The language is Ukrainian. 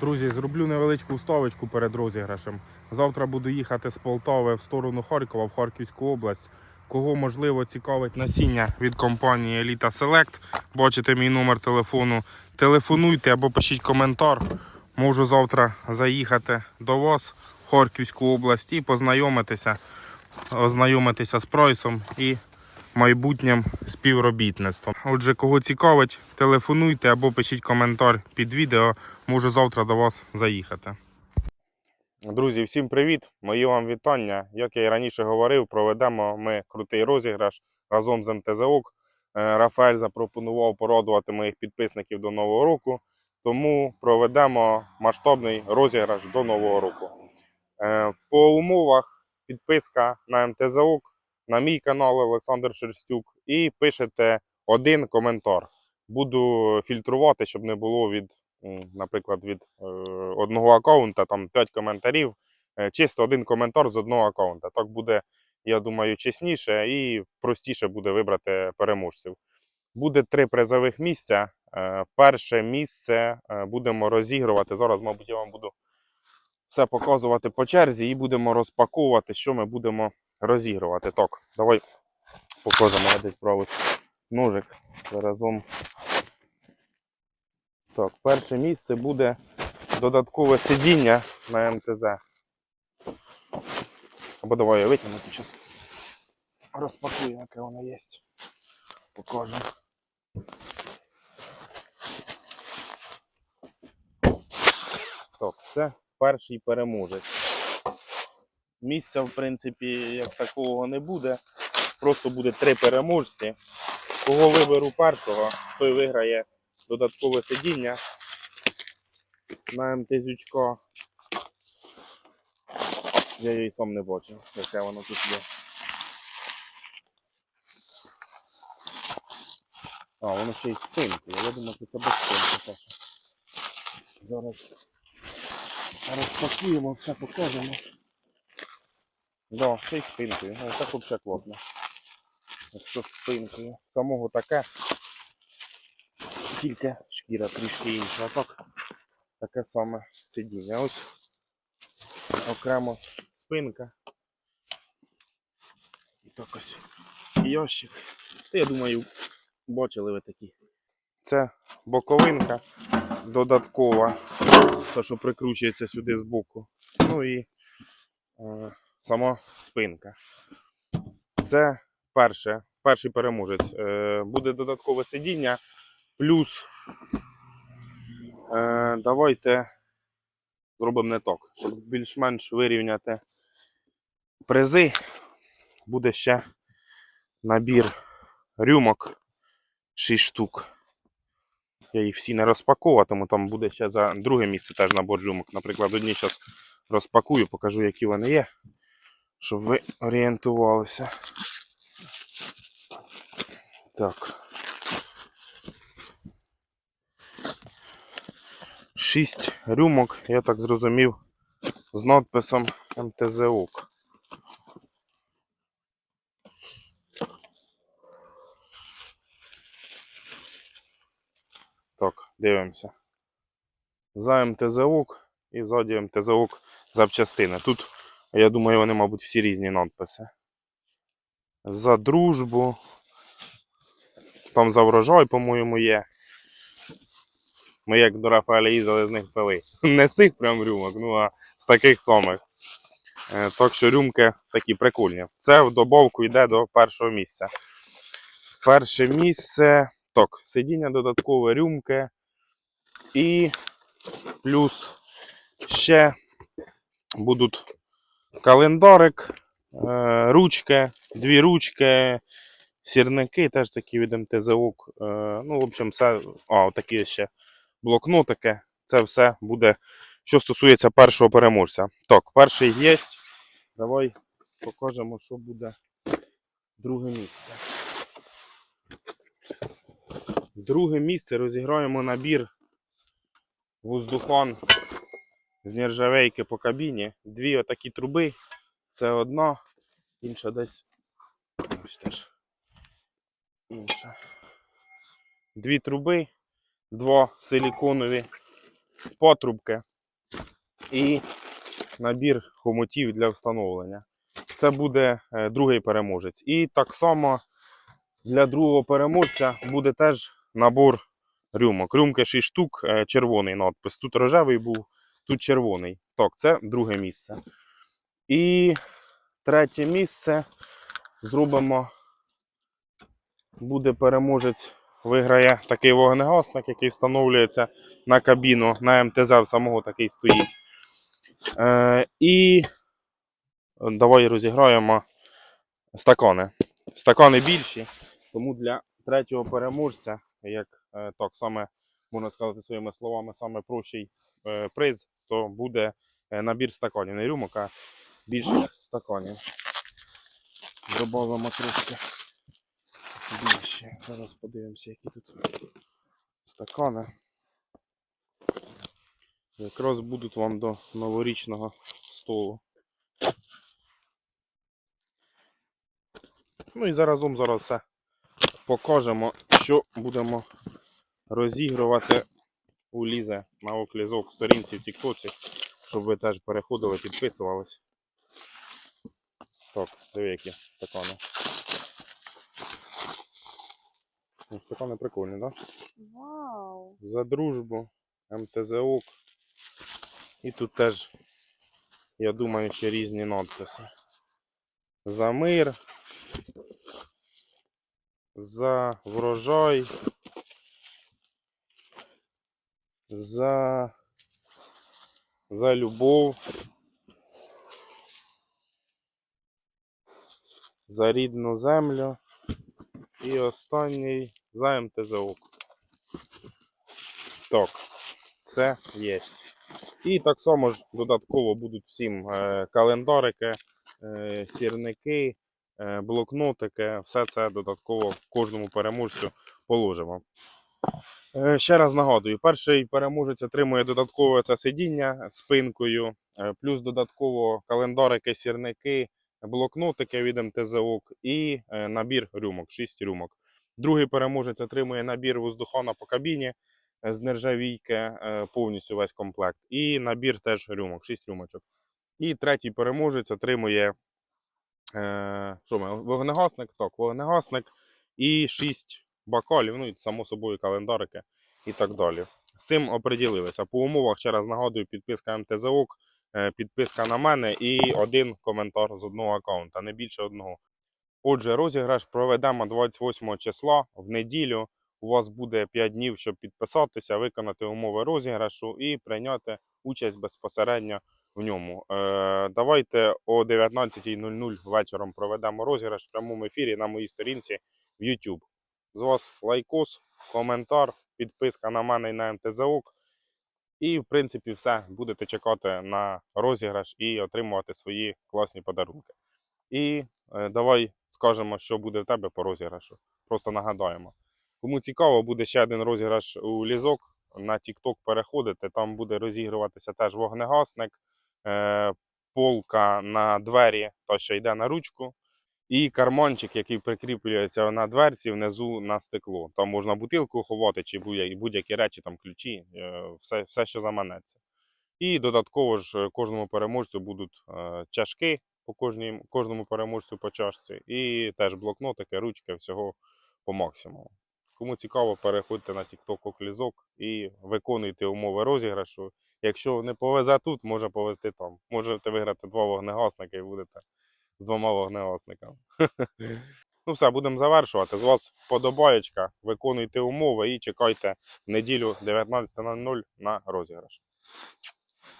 Друзі, зроблю невеличку вставочку перед розіграшем. Завтра буду їхати з Полтави в сторону Харкова, в Харківську область. Кого можливо цікавить насіння від компанії Еліта Селект, бачите мій номер телефону. Телефонуйте або пишіть коментар. Можу завтра заїхати до вас в Харківську область і познайомитися, ознайомитися з прайсом і майбутнім співробітництвом. Отже, кого цікавить, телефонуйте або пишіть коментар під відео. Можу завтра до вас заїхати. Друзі, всім привіт! Мої вам вітання. Як я і раніше говорив, проведемо ми крутий розіграш разом з МТЗОК. Е, Рафаель запропонував порадувати моїх підписників до Нового року, тому проведемо масштабний розіграш до Нового року. Е, По умовах підписка на МТЗОК, на мій канал Олександр Шерстюк, і пишете один коментар. Буду фільтрувати, щоб не було від, наприклад, від е, одного аккаунта, там 5 коментарів. Е, Чисто один коментар з одного аккаунта. Так буде, я думаю, чесніше і простіше буде вибрати переможців. Буде три призових місця. Е, Перше місце будемо розігрувати. Зараз, мабуть, я вам буду все показувати по черзі і будемо розпаковувати, що ми будемо розігрувати. Так, давай покажемо я десь правий ножик заразом. Так, перше місце буде додаткове сидіння на МТЗ. Або давай я витягну зараз. Розпакую, яке воно є. Покажу. Так, це перший переможець. Місця, в принципі, як такого не буде. Просто буде три переможці. Кого виберу першого, той виграє додаткове сидіння на МТЗючка. Я її сам не бачив, яке воно тут є. А, воно ще й спинки. Я думаю, що це без спинки. Зараз розпакуємо, все покажемо. Да, ще й спинкою. Ну, це взагалі класно. Якщо спинкою. Самого таке. Тільки шкіра трішки інша. А так таке саме сидіння. Ось окремо спинка. І так ось ящик. Та я думаю, бачили ви такі. Це боковинка додаткова, та що прикручується сюди збоку. Ну і е, сама спинка. Це перше, перший переможець. Е, буде додаткове сидіння. Плюс е, давайте зробимо не так, щоб більш-менш вирівняти призи. Буде ще набір рюмок 6 штук. Я їх всі не розпаковуватиму, там буде ще за друге місце теж набор рюмок. Наприклад, одні зараз розпакую, покажу, які вони є, щоб ви орієнтувалися. Так. Шість рюмок, я так зрозумів, з надписом МТЗОК. Так, дивимося. За МТЗОК і ззаді МТЗОК запчастини. Тут, я думаю, вони, мабуть, всі різні надписи. За дружбу. Там за врожай, по-моєму, є. Ми як до Рафаеля їздили з них пили. Не з цих прям рюмок, ну а з таких самих. Е, Так що рюмки такі прикольні. Це в добавку йде до першого місця. Перше місце. Так, сидіння додаткове рюмки. І плюс ще будуть календарик, е, ручки, дві ручки, сірники, теж такі від МТЗОК. Е, Ну, в общем, все. А, такі ще блокнотики. Це все буде, що стосується першого переможця. Так, перший є. Давай покажемо, що буде друге місце. Друге місце розіграємо набір воздухан з нержавейки по кабіні. Дві отакі труби. Це одна, інша десь. Ось теж. Інша. Дві труби, два силіконові патрубки і набір хомутів для встановлення. Це буде е, другий переможець. І так само для другого переможця буде теж набор рюмок. Рюмки 6 штук, е, червоний надпис. Тут рожевий був, тут червоний. Так, це друге місце. І третє місце зробимо. Буде переможець, виграє такий вогнегасник, який встановлюється на кабіну, на МТЗ в самого такий стоїть. Е, і давай розіграємо стакани. Стакани більші, тому для третього переможця, як так саме можна сказати своїми словами, саме прощий е, приз, то буде е, набір стаканів. Не рюмок, а більших стаканів. Добавимо трошки більше. Зараз подивимося, які тут стакани. Якраз будуть вам до новорічного столу. Ну і заразом зараз все покажемо, що будемо розігрувати у Лізе на оклізок сторінці в Тіктоці, щоб ви теж переходили, підписувались. Так, диви які стакани. Ну, Стакани прикольні, так? Да? Вау! За дружбу, МТЗОК. І тут теж, я думаю, ще різні надписи. За мир. За врожай. За, за любов. За рідну землю. І останній за МТЗОК. Так, це є. І так само ж додатково будуть всім е, календарики, е, сірники, е, блокнотики. Все це додатково кожному переможцю положимо. Е, ще раз нагадую: перший переможець отримує додаткове це сидіння спинкою, е, плюс додатково календарики, сірники, блокнотики від МТЗОК і е, набір рюмок, 6 рюмок. Другий переможець отримує набір воздухана по кабіні з нержавійки, повністю весь комплект. І набір теж рюмок, 6 рюмочок. І третій переможець отримує що ми, вогнегасник, так, вогнегасник і 6 бакалів, ну і само собою календарики і так далі. З цим оприділилися. По умовах, ще раз нагадую, підписка МТЗОК, е, підписка на мене і один коментар з одного аккаунта, не більше одного. Отже, розіграш проведемо 28 числа в неділю. У вас буде 5 днів, щоб підписатися, виконати умови розіграшу і прийняти участь безпосередньо в ньому. Е, давайте о 19.00 вечором проведемо розіграш в прямому ефірі на моїй сторінці в YouTube. З вас лайкос, коментар, підписка на мене і на МТЗОК. І, в принципі, все. Будете чекати на розіграш і отримувати свої класні подарунки. І е, давай скажемо, що буде в тебе по розіграшу. Просто нагадаємо. Кому цікаво, буде ще один розіграш у лізок. На TikTok переходите, там буде розігруватися теж вогнегасник, е, полка на двері, та що йде на ручку, і карманчик, який прикріплюється на дверці внизу на стекло. Там можна бутилку ховати чи будь- будь-які речі, там ключі, е, все, все, що заманеться. І додатково ж е, кожному переможцю будуть е, чашки по кожній, кожному переможцю по чашці, і теж блокнотики, ручки, всього по максимуму. Кому цікаво, переходьте на TikTok Оклізок і виконуйте умови розіграшу. Якщо не повезе тут, може повезти там. Можете виграти два вогнегасника і будете з двома вогнегасниками. Ну все, будемо завершувати. З вас подобаєчка, виконуйте умови і чекайте неділю 19.00 на розіграш.